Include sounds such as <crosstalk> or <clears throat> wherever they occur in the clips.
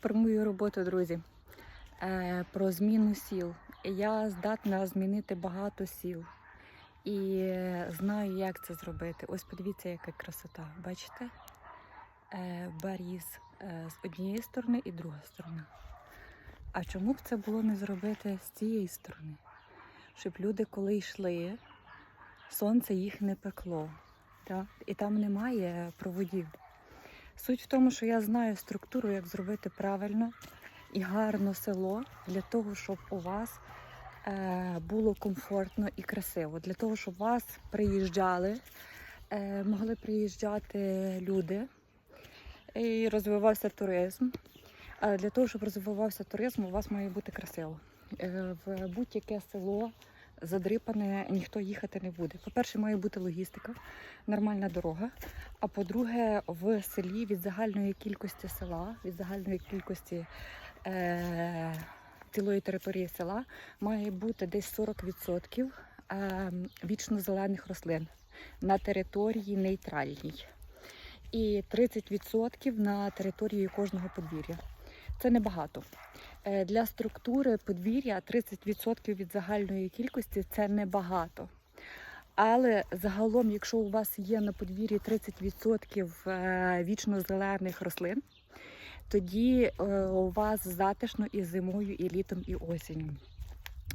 про мою роботу, друзі. Е, про зміну сіл. Я здатна змінити багато сіл. І знаю, як це зробити. Ось подивіться, яка красота. Бачите? Е, баріз е, з однієї сторони і друга сторона. А чому б це було не зробити з цієї сторони? Щоб люди, коли йшли, сонце їх не пекло. Так? І там немає проводів. Суть в тому, що я знаю структуру, як зробити правильно і гарно село для того, щоб у вас е, було комфортно і красиво. Для того, щоб вас приїжджали, е, могли приїжджати люди і розвивався туризм. А для того, щоб розвивався туризм, у вас має бути красиво. Е, в будь-яке село задрипане ніхто їхати не буде. По-перше, має бути логістика, нормальна дорога. А по-друге, в селі від загальної кількості села, від загальної кількості е- цілої території села має бути десь 40% е- вічно-зелених рослин на території нейтральній. І 30% на території кожного подвір'я. Це небагато. Е, Для структури подвір'я 30% від загальної кількості це небагато. Але загалом, якщо у вас є на подвір'ї 30% е, вічно-зелених рослин, тоді е, у вас затишно і зимою, і літом, і осінню.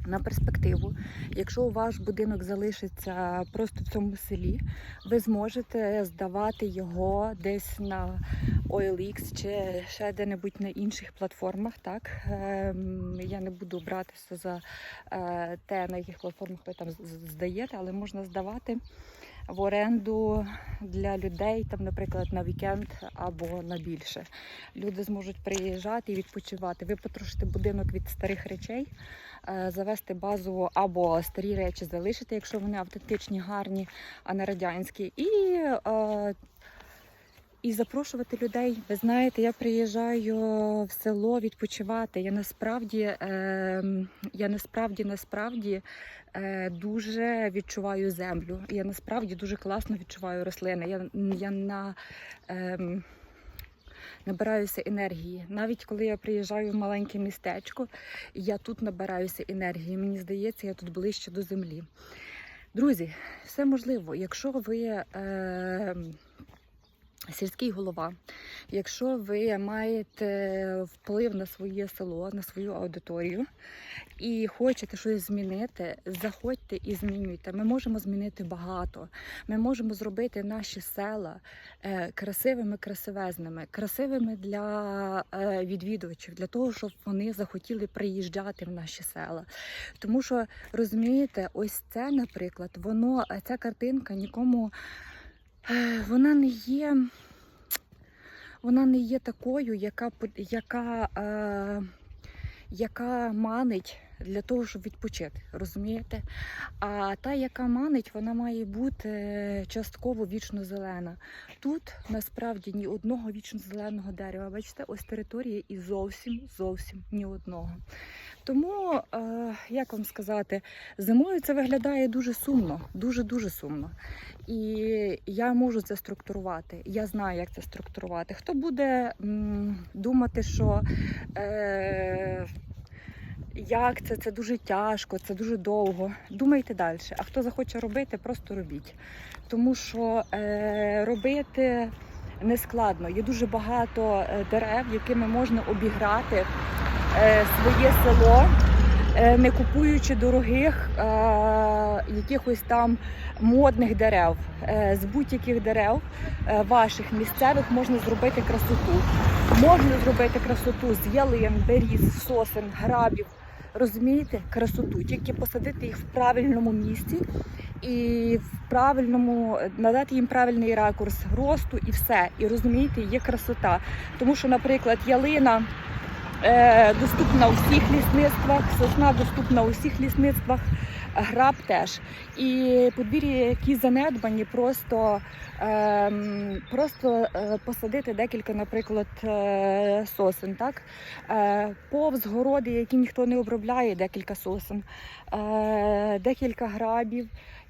На перспективу, якщо ваш будинок залишиться просто в цьому селі, ви зможете здавати його десь на OLX чи ще де-небудь на інших платформах. Так Ем, я не буду братися за е, те, на яких платформах ви там здаєте, але можна здавати в оренду для людей, там, наприклад, на вікенд або на більше. Люди зможуть приїжджати і відпочивати. Ви потрошите будинок від старих речей, е, завести базу або старі речі залишити, якщо вони автентичні, гарні, а не радянські. І е, і запрошувати людей. Ви знаєте, я приїжджаю в село відпочивати. Я насправді, е, я насправді, насправді е, дуже відчуваю землю. Я насправді дуже класно відчуваю рослини. Я, я на е, набираюся енергії. Навіть коли я приїжджаю в маленьке містечко, я тут набираюся енергії. Мені здається, я тут ближче до землі. Друзі, все можливо, якщо ви. Е, Сільський голова, якщо ви маєте вплив на своє село, на свою аудиторію і хочете щось змінити, заходьте і змінюйте. Ми можемо змінити багато. Ми можемо зробити наші села е, красивими, красивезними, красивими для е, відвідувачів, для того, щоб вони захотіли приїжджати в наші села. Тому що розумієте, ось це, наприклад, воно ця картинка нікому. Вона не є, вона не є такою, яка, яка, е, яка манить для того, щоб відпочити. Розумієте? А та, яка манить, вона має бути е, частково вічно зелена. Тут насправді ні одного вічно зеленого дерева. Бачите, ось територія і зовсім зовсім ні одного. Тому, е, як вам сказати, зимою це виглядає дуже сумно, дуже дуже сумно. І я можу це структурувати. Я знаю, як це структурувати. Хто буде думати, що е, як це, це дуже тяжко, це дуже довго. Думайте далі. А хто захоче робити, просто робіть. Тому що е, робити не складно. Є дуже багато е, дерев, якими можна обіграти е, своє село, е, не купуючи дорогих е, якихось там модних дерев. Е, З будь-яких дерев е, ваших місцевих можна зробити красоту. Можна зробити красоту з ялин, беріз, сосен, грабів. Розумієте, красоту, тільки посадити їх в правильному місці і в правильному надати їм правильний ракурс росту і все. І розумієте, є красота. Тому що, наприклад, ялина е, доступна у всіх лісництвах, сосна доступна у всіх лісництвах, граб теж. І подвір'я, які занедбані, просто, ем, просто е, посадити декілька, наприклад, е, сосен. Так? Е, повз городи, які ніхто не обробляє, декілька сосен, е, декілька грабів.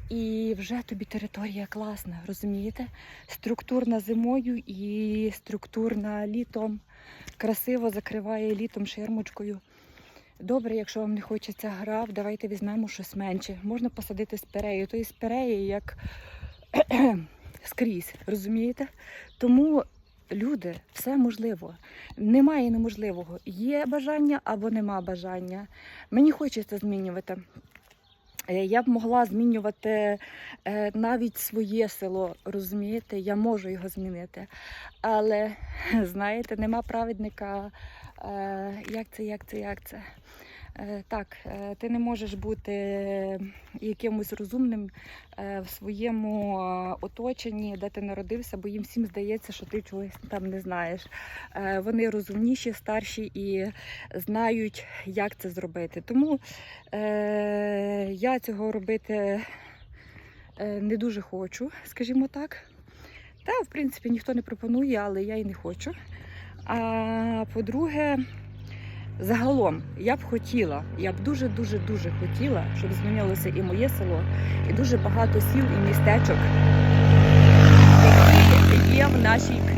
І вже тобі територія класна, розумієте? Структурна зимою і структурна літом. красиво закриває літом ширмочкою. Добре, якщо вам не хочеться грав, давайте візьмемо щось менше. Можна посадити спірею. То і спіреї як <clears throat> скрізь, розумієте? Тому, люди, все можливо. Немає неможливого. Є бажання або нема бажання. Мені хочеться змінювати. Е, Я б могла змінювати е, навіть своє село, розумієте, я можу його змінити. Але <clears throat> знаєте, нема праведника. Е, як це, як це, як це? Е, Так, е, ти не можеш бути якимось розумним в своєму оточенні, де ти народився, бо їм всім здається, що ти чогось там не знаєш. Вони розумніші, старші і знають, як це зробити. Тому я цього робити не дуже хочу, скажімо так. Та, в принципі, ніхто не пропонує, але я і не хочу. А по-друге, загалом я б хотіла, я б дуже-дуже дуже хотіла, щоб змінилося і моє село, і дуже багато сіл і містечок, які є в нашій країні.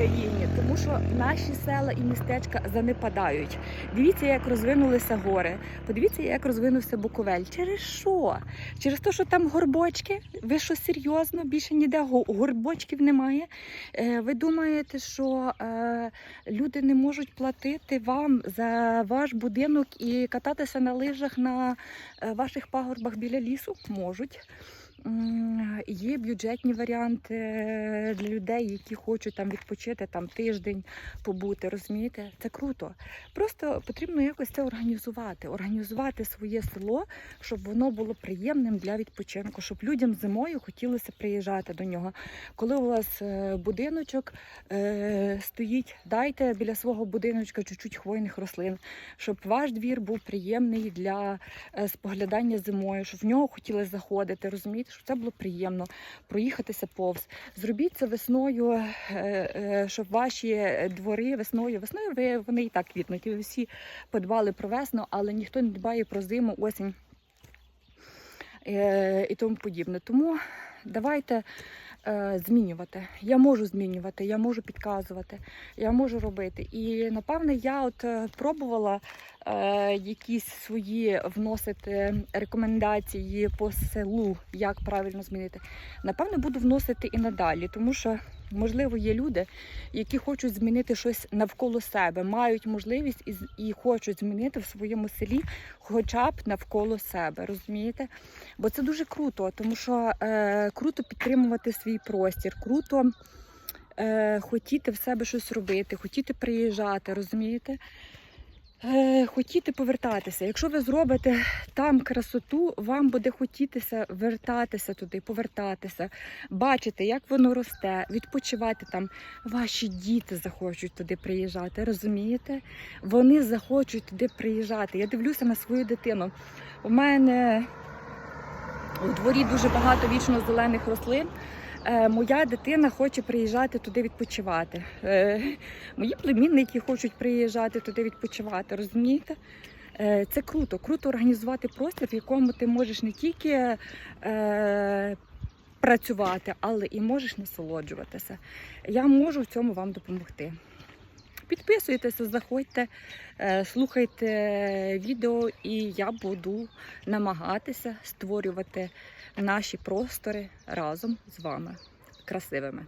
Що наші села і містечка занепадають. Дивіться, як розвинулися гори. Подивіться, як розвинувся Буковель. Через що? Через те, що там горбочки. Ви що серйозно? Більше ніде горбочків немає. Е, Ви думаєте, що е, люди не можуть платити вам за ваш будинок і кататися на лижах на е, ваших пагорбах біля лісу? Можуть. Є бюджетні варіанти е, для людей, які хочуть там відпочити там тиждень побути. Розумієте, це круто. Просто потрібно якось це організувати, організувати своє село, щоб воно було приємним для відпочинку, щоб людям зимою хотілося приїжджати до нього. Коли у вас е, будиночок е, стоїть, дайте біля свого будиночка чуть-чуть хвойних рослин, щоб ваш двір був приємний для е, споглядання зимою, щоб в нього хотіли заходити, розумієте, щоб це було приємно проїхатися повз. Зробіть це весною, е, е, щоб ваші двори весною, весною ви вони і так квітнуть. І всі подбали про весну, але ніхто не дбає про зиму, осінь е, і тому подібне. Тому давайте змінювати. Я можу змінювати, я можу підказувати, я можу робити. І напевне я от пробувала якісь свої вносити рекомендації по селу, як правильно змінити. Напевне, буду вносити і надалі, тому що. Можливо, є люди, які хочуть змінити щось навколо себе, мають можливість і, і хочуть змінити в своєму селі хоча б навколо себе, розумієте? Бо це дуже круто, тому що е, круто підтримувати свій простір, круто е, хотіти в себе щось робити, хотіти приїжджати, розумієте? Е, хотіти повертатися. Якщо ви зробите там красоту, вам буде хотітися вертатися туди, повертатися, бачити, як воно росте, відпочивати там. Ваші діти захочуть туди приїжджати, розумієте? Вони захочуть туди приїжджати. Я дивлюся на свою дитину. У мене у дворі дуже багато вічно зелених рослин. Е, Моя дитина хоче приїжджати туди відпочивати. Е, Мої племінники хочуть приїжджати туди відпочивати, розумієте? Е, Це круто, круто організувати простір, в якому ти можеш не тільки працювати, але і можеш насолоджуватися. Я можу в цьому вам допомогти. Підписуйтеся, заходьте, слухайте відео, і я буду намагатися створювати наші простори разом з вами красивими.